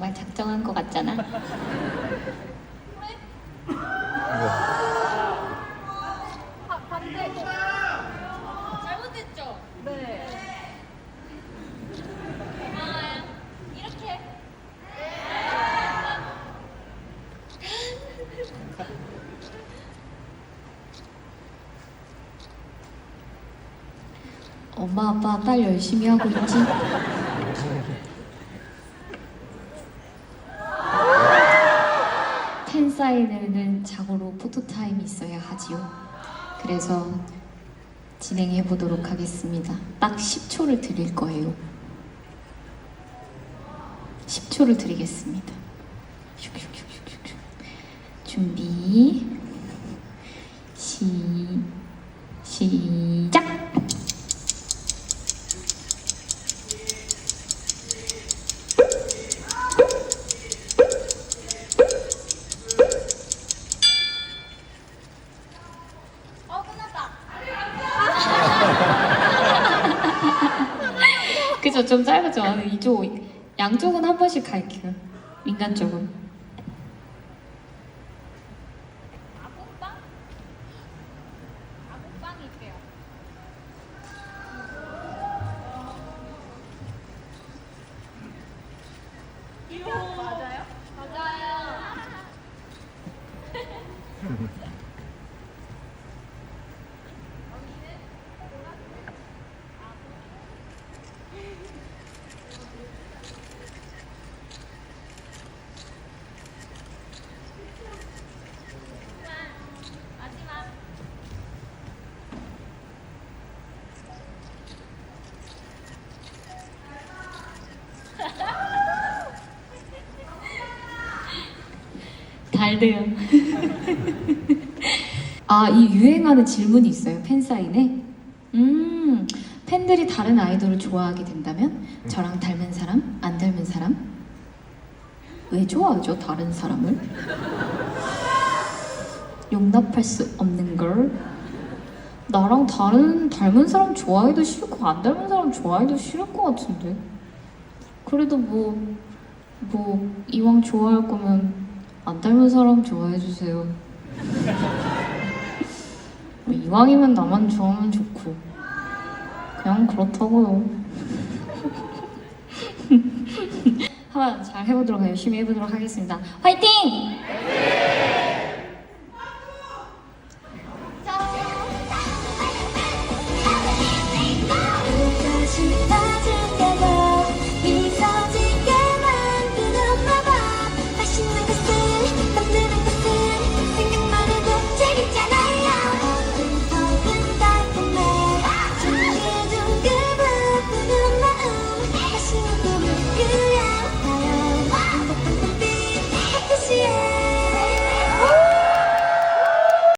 닮은 것 같잖아. 잘못했죠? 네. 고마워요. 이렇게. 엄마 아빠 딸 열심히 하고 있지? 팬 사인회는 자고로 포토타임이 있어야 하지요. 그래서 진행해 보도록 하겠습니다. 딱 10초를 드릴 거예요. 10초를 드리겠습니다. 준비 시 시 그죠? 좀 짧았죠? 이쪽 양쪽은 한 번씩 갈게요. 인간 쪽은. 아궁빵? 아궁빵일게요. 맞아요? 맞아요. 마지막. 달대요. 아, 이 유행하는 질문이 있어요. 팬 사인에. 음, 팬들이 다른 아이돌을 좋아하게 된다면 저랑 닮은 사람, 안 닮은 사람? 왜 좋아하죠, 다른 사람을? 용납할 수 없는 걸. 나랑 다른 닮은 사람 좋아해도 싫고 안 닮은 사람 좋아해도 싫을 것 같은데. 그래도 뭐, 뭐 이왕 좋아할 거면 안 닮은 사람 좋아해 주세요. 뭐 이왕이면 나만 좋아하면 좋고 그냥 그렇다고요. 한번 잘 해보도록 열심히 해보도록 하겠습니다. 화이팅!